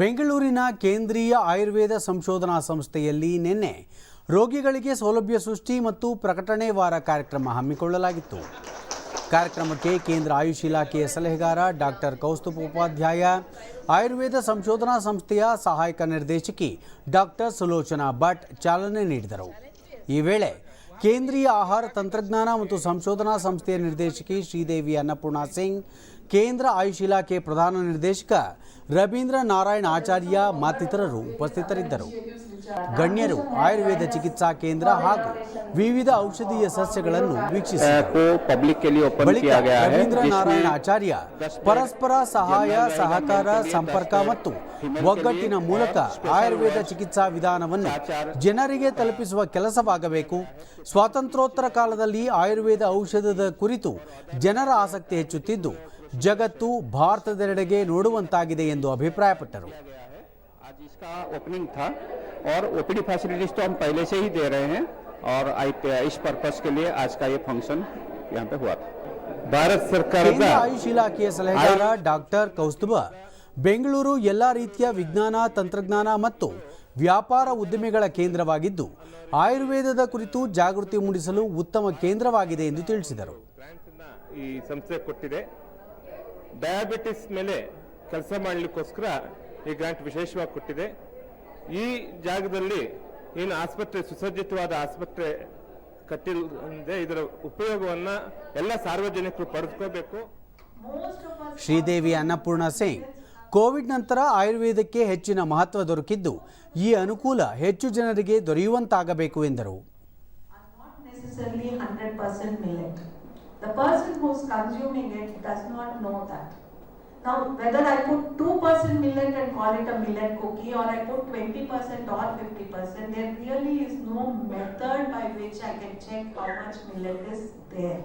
ಬೆಂಗಳೂರಿನ ಕೇಂದ್ರೀಯ ಆಯುರ್ವೇದ ಸಂಶೋಧನಾ ಸಂಸ್ಥೆಯಲ್ಲಿ ನಿನ್ನೆ ರೋಗಿಗಳಿಗೆ ಸೌಲಭ್ಯ ಸೃಷ್ಟಿ ಮತ್ತು ಪ್ರಕಟಣೆ ವಾರ ಕಾರ್ಯಕ್ರಮ ಹಮ್ಮಿಕೊಳ್ಳಲಾಗಿತ್ತು. ಕಾರ್ಯಕ್ರಮಕ್ಕೆ ಕೇಂದ್ರ ಆಯುಷ್ ಇಲಾಖೆಯ ಸಲಹೆಗಾರ ಡಾಕ್ಟರ್ ಕೌಸ್ತುಭ ಉಪಾಧ್ಯಾಯ, ಆಯುರ್ವೇದ ಸಂಶೋಧನಾ ಸಂಸ್ಥೆಯ ಸಹಾಯಕ ನಿರ್ದೇಶಕಿ ಡಾಕ್ಟರ್ ಸುಲೋಚನಾ ಭಟ್ ಚಾಲನೆ ನೀಡಿದರು. ಈ ವೇಳೆ ಕೇಂದ್ರೀಯ ಆಹಾರ ತಂತ್ರಜ್ಞಾನ ಮತ್ತು ಸಂಶೋಧನಾ ಸಂಸ್ಥೆಯ ನಿರ್ದೇಶಕಿ ಶ್ರೀದೇವಿ ಅನ್ನಪೂರ್ಣ ಸಿಂಗ್ ಕೇಂದ್ರ ಆಯುಷ್ ಇಲಾಖೆ ಪ್ರಧಾನ ನಿರ್ದೇಶಕ ರವೀಂದ್ರ ನಾರಾಯಣ ಆಚಾರ್ಯ ಮತ್ತಿತರರು ಉಪಸ್ಥಿತರಿದ್ದರು. ಗಣ್ಯರು ಆಯುರ್ವೇದ ಚಿಕಿತ್ಸಾ ಕೇಂದ್ರ ಹಾಗೂ ವಿವಿಧ ಔಷಧೀಯ ಸಸ್ಯಗಳನ್ನು ವೀಕ್ಷಿಸಿದರು. ರವೀಂದ್ರ ನಾರಾಯಣ ಆಚಾರ್ಯ ಪರಸ್ಪರ ಸಹಾಯ ಸಹಕಾರ ಸಂಪರ್ಕ ಮತ್ತು ಒಗ್ಗಟ್ಟಿನ ಮೂಲಕ ಆಯುರ್ವೇದ ಚಿಕಿತ್ಸಾ ವಿಧಾನವನ್ನು ಜನರಿಗೆ ತಲುಪಿಸುವ ಕೆಲಸವಾಗಬೇಕು. ಸ್ವಾತಂತ್ರ್ಯೋತ್ತರ ಕಾಲದಲ್ಲಿ ಆಯುರ್ವೇದ ಔಷಧದ ಕುರಿತು ಜನರ ಆಸಕ್ತಿ ಹೆಚ್ಚುತ್ತಿದ್ದು ಜಗತ್ತು ಭಾರತದೆಡೆಗೆ ನೋಡುವಂತಾಗಿದೆ ಎಂದು ಅಭಿಪ್ರಾಯಪಟ್ಟರು आज इसका ओपनिंग था और ओपीडी फैसिलिटीज तो हम पहले से ही दे रहे हैं और आई- इस पर्पस के लिए आज का ये फंक्शन यहाँ पे हुआ था भारत सरकार ಕೇಂದ್ರ ಆಯುಷ್ ಇಲಾಖೆಯ ಸಲಹೆಗಾರ ಡಾಕ್ಟರ್ ಕೌಸ್ತುಭ ಬೆಂಗಳೂರು ಎಲ್ಲ ರೀತಿಯ ವಿಜ್ಞಾನ ತಂತ್ರಜ್ಞಾನ ಮತ್ತು ವ್ಯಾಪಾರ ಉದ್ದಿಮೆಗಳ ಕೇಂದ್ರವಾಗಿದ್ದು ಆಯುರ್ವೇದದ ಕುರಿತು ಜಾಗೃತಿ ಮೂಡಿಸಲು ಉತ್ತಮ ಕೇಂದ್ರವಾಗಿದೆ ಎಂದು ತಿಳಿಸಿದರು ಗ್ರಾಂಟನ್ನ ಈ ಸಂಸ್ಥೆ ಕೊಟ್ಟಿದೆ ಡಯಾಬಿಟಿಸ್ ಮೇಲೆ ಕೆಲಸ ಮಾಡಲಿಕ್ಕೋಸ್ಕರ ಈ ಗ್ರಾಂಟ್ ವಿಶೇಷವಾಗಿ ಕೊಟ್ಟಿದೆ. ಈ ಜಾಗದಲ್ಲಿ ಏನು ಆಸ್ಪತ್ರೆ ಸುಸಜ್ಜಿತವಾದ ಆಸ್ಪತ್ರೆ ಕಟ್ಟಿದೆ ಇದರ ಉಪಯೋಗವನ್ನು ಎಲ್ಲ ಸಾರ್ವಜನಿಕರು ಪಡೆದುಕೋಬೇಕು. ಶ್ರೀದೇವಿ ಅನ್ನಪೂರ್ಣ ಸಿಂಗ್ ಕೋವಿಡ್ ನಂತರ ಆಯುರ್ವೇದಕ್ಕೆ ಹೆಚ್ಚಿನ ಮಹತ್ವ ದೊರಕಿದ್ದು ಈ ಅನುಕೂಲ ಹೆಚ್ಚು ಜನರಿಗೆ ದೊರೆಯುವಂತಾಗಬೇಕು ಎಂದರು. The person who's consuming it does not know that. Now, whether I put two percent millet and call it a millet cookie or I put twenty percent or fifty percent, there really is no method by which I can check how much millet is there.